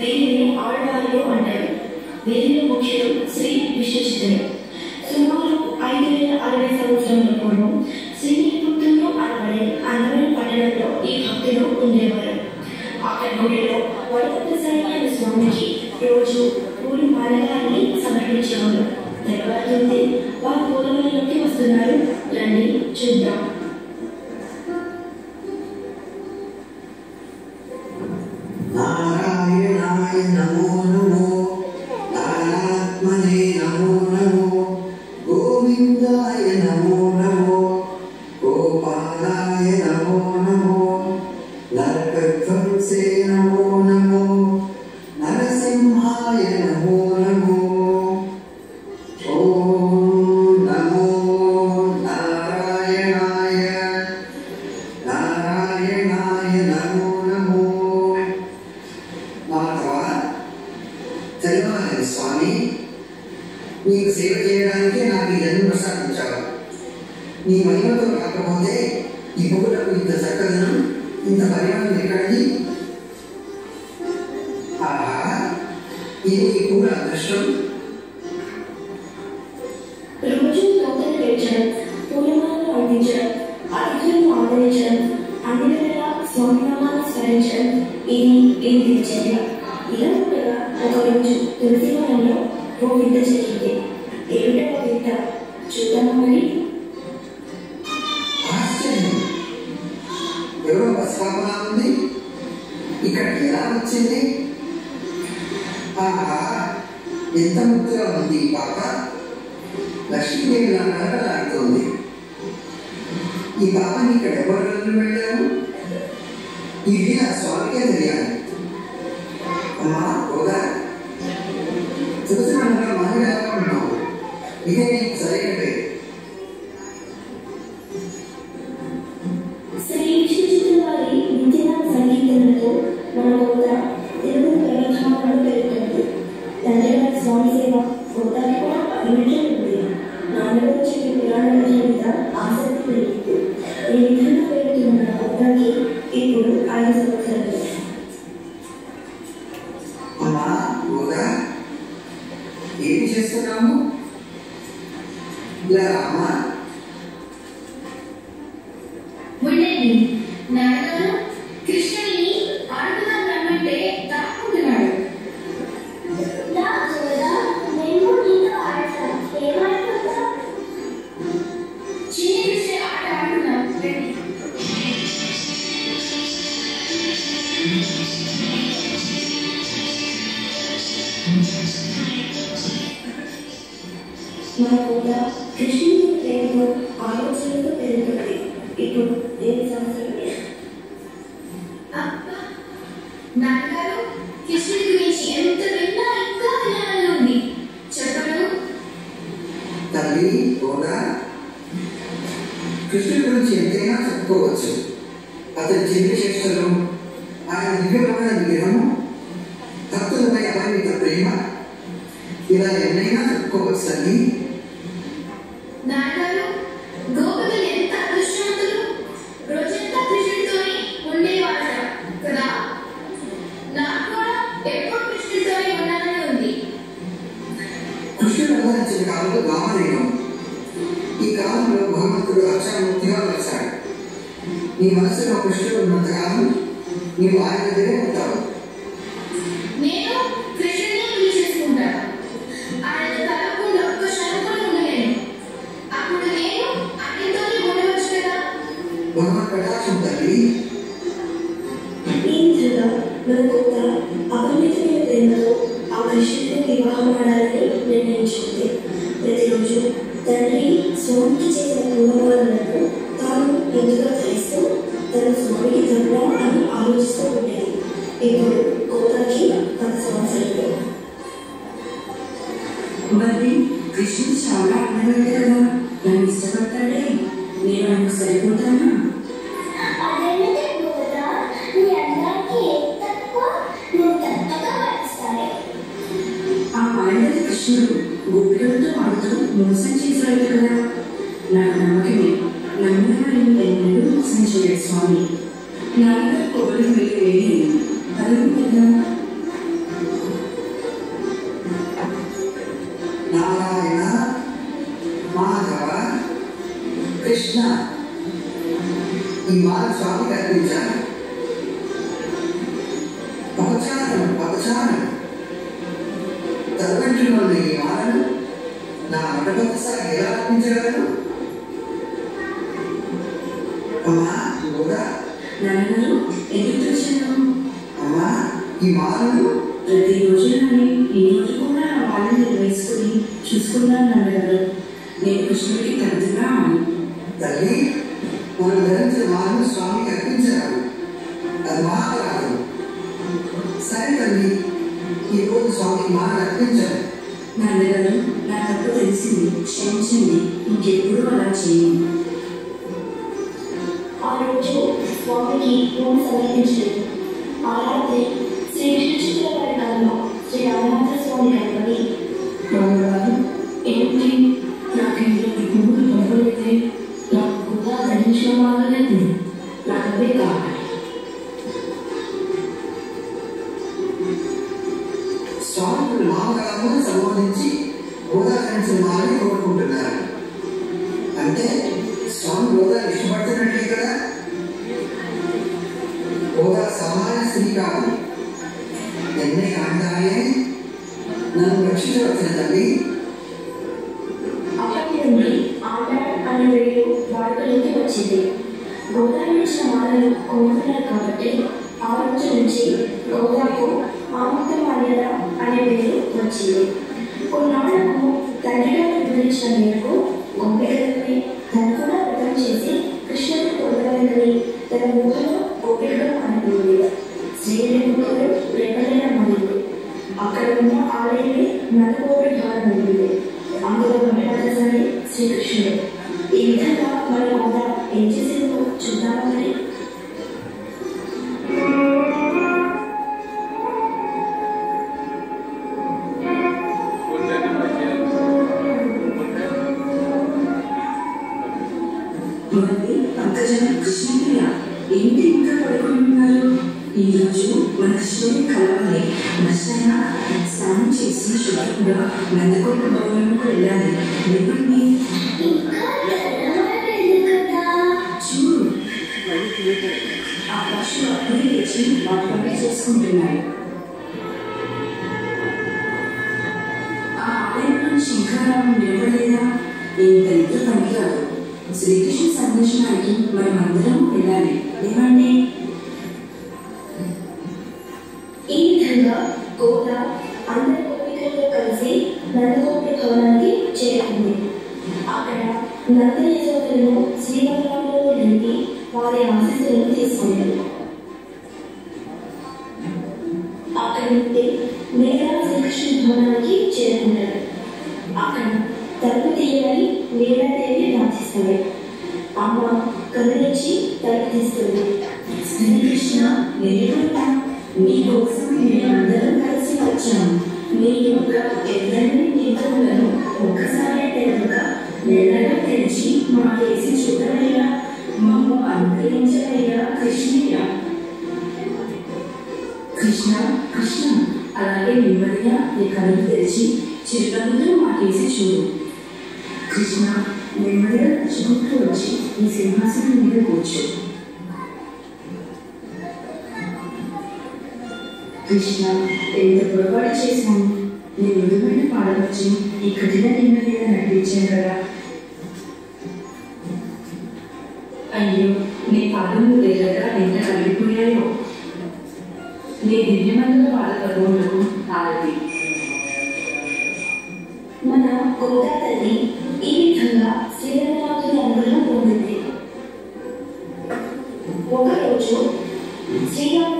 వీరిని ఆడవాళ్ళు అంటారు వీరిలో ముఖ్యులు శ్రీ విశ్వచితుడు సుమారు ఐదు వేల అరవై సంవత్సరముల పూర్వం శ్రీపుత్తూరు అనబడే అందమైన పట్టణంలో ఈ భక్తులు ఉండేవారు. అక్కడ గుడిలో వరదప్రసారి అనే స్వామికి రోజు పూలు మాలగాన్ని సమర్పించేవారు. తర్వాత ఉంది వారు పూలవల్లిలోకి వస్తున్నారు. రండి చూద్దాం. నీకు సేవ చేయడానికి నాకు ఈ జన్మ ప్రసాదించావు. నీ మహిమతో కాకపోతే ఈ పువ్వులకు ఇంత చక్కదనం ఇంత పరిమాణం ఎక్కడిది? ఆహా ఇది ఈ పూల అదృష్టం. రోజు నూతన పేర్చడం పూలమాలను అందించడం అతిథులను ఆదరించడం అన్ని వేళ స్వామినామాన్ని స్మరించడం ఇది ఇది చర్య ఇలా ఉండగా ఒకరోజు తులసివనంలో ఓ గోవింద జరిగింది ఏమిటో ఆ వింత చూద్దామా మరి ఉంది? ఇక్కడికి ఎలా వచ్చింది ఆహా ఎంత ముద్దుగా ఉంది ఈ పాప లక్ష్మీదేవి నా కలకలాడుతోంది ఈ పాపని ఇక్కడ ఎవరు వదిలి వెళ్ళారు ఇది నా స్వామికే తెలియాలి. అమ్మా ఇదే ఇలా ఇలా ఎన్నైనా చెప్పుకోవచ్చు తల్లి నాన్నగారు గోపికలు ఎంత అదృష్టవంతులు? రోజంతా కృష్ణుడితోనే ఉండేవాళ్ళ కదా. నాకు కూడా ఎప్పుడు కృష్ణుడితోనే ఉండాలని ఉంది. కృష్ణుడు అవతరించిన కాలంలో వామనేయం ఈ కాలంలో భగవంతుడు అక్షరమూర్తిగా వచ్చాడు నీ మనసులో కృష్ణుడు ఉన్నంతకాలం నీవు ఆయన దగ్గరే ఉంటావు. నేను అపరిమితమైన ఆ మనిషిని వివాహం ఆడాలని నిర్ణయించింది స్వామికి అర్పించాను అపచారం అపచారం తలపెట్టులో ఈ మాలను నా మొట్టమొదటిసారి ఎలా అర్పించగలను అమ్మా కూడా నాన్నగారు ఎందుకు అమ్మా ఈ మాలను? ప్రతిరోజు ఈ రోజు కూడా వాళ్ళని వేసుకుని చూసుకున్నాను నాన్నగారు. నేను కృష్ణుడికి తరచుగా తల్లి మనం ధరించిన మాలను స్వామికి అర్పించారు అది మహాపరాధం సరే తల్లి ఈరోజు స్వామికి మాలను అర్పించాను నాన్నగారు నా తప్పు తెలిసింది క్షమించండి ఇంకెప్పుడు అలా చేయను ఆ రోజు స్వామికి నూనె సమర్పించలేదు ఆ రాత్రి శ్రీకృష్ణ పరికారంలో శ్రీ రామనాథ స్వామి కనుకొని హోదా ఇష్టపడుతున్నట్లే కదా? హోదా సమాన స్త్రీ కాదు. ఎన్నే కాండాలే నన్ను రక్షించవచ్చిన తల్లి? అప్పటి నుండి ఆట అనే వేడు వాడుకలోకి వచ్చింది. గోదావరి ఇచ్చిన మాటలు కోరుతున్నారు కాబట్టి ఆ రోజు నుంచి గోదాకు ఆముక్త మర్యాద అనే పేరు వచ్చింది. కొన్నాళ్ళకు తండ్రి గారు వివరించిన మేరకు గోపికలపై 주시 오. 일타가 말보다 애지세로 주나라를私は三十数種類の何個ものものになり、眠りに ఆ పశువు అప్పుడే లేచి వాటి చేసుకుంటున్నాయి ఆ ఆలయం నుంచి ఇంకా శ్రీకృష్ణ సందర్శనానికి మనం అందరం వెళ్ళాలి ఏమండి ఈ విధంగా వారి ఆశీస్సులను తీసుకుంది అక్కడి నుండి నేరా శ్రీకృష్ణ భవనానికి చేరుకుంటారు అక్కడ తలుపు తీయమని నీలాదేవి ప్రార్థిస్తాడు అమ్మ కదిలించి తలుపు తీస్తుంది శ్రీకృష్ణ నేరుగా మీకోసం మేమందరం కలిసి వచ్చాము మీ యొక్క ఎర్రని నేతలను ఒక్కసారి తెరవగా నెలగా తెరిచి మాకేసి చూడవయ్యా కళ్ళు తెరిచి చిరునవ్వుతో మాకేసి చూడు కృష్ణ నెమ్మదిగా నడుచుకుంటూ వచ్చి నీ సింహాసనం మీద కూర్చో కృష్ణ ఎంత పొరపాటు చేశాను నేను మృదుమైన పాడవచ్చు ఈ కఠిన నిన్న మీద నడిపించాను కదా అయ్యో నీ పదము తేలగా నిన్న కలిగిపోయాయో నీ దివ్యమందుల పాద పదవులకు ఆరతి మన గోదా తల్లి ఈ విధంగా శ్రీరంగనాథుని అనుగ్రహం పొందింది. ఒకరోజు శ్రీరామ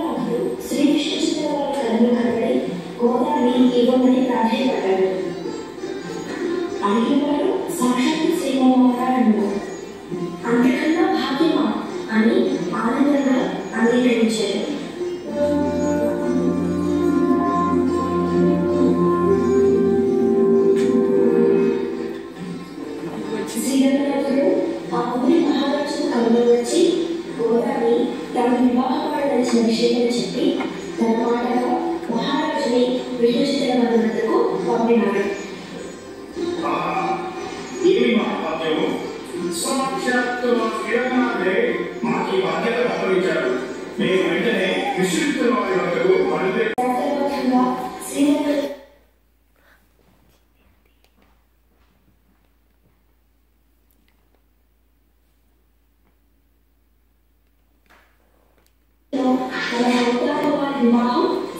ಧರ್ಮದ ಸುರಕ್ಷತೆಯ ಶಕ್ತಿ ಧರ್ಮ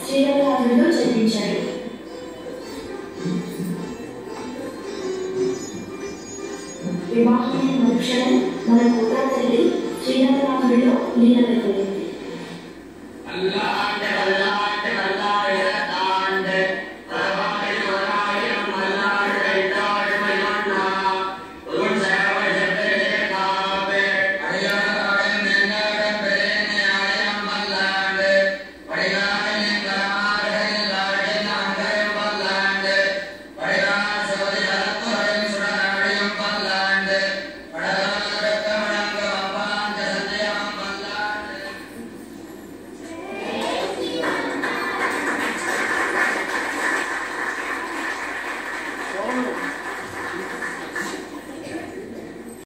శ్రీనవరాత్రుల్లో చెల్లించాడు. వివాహమైన మరుక్షణం మన కోటా తల్లి శ్రీనవరాత్రుల్లో లీనమైపోయింది.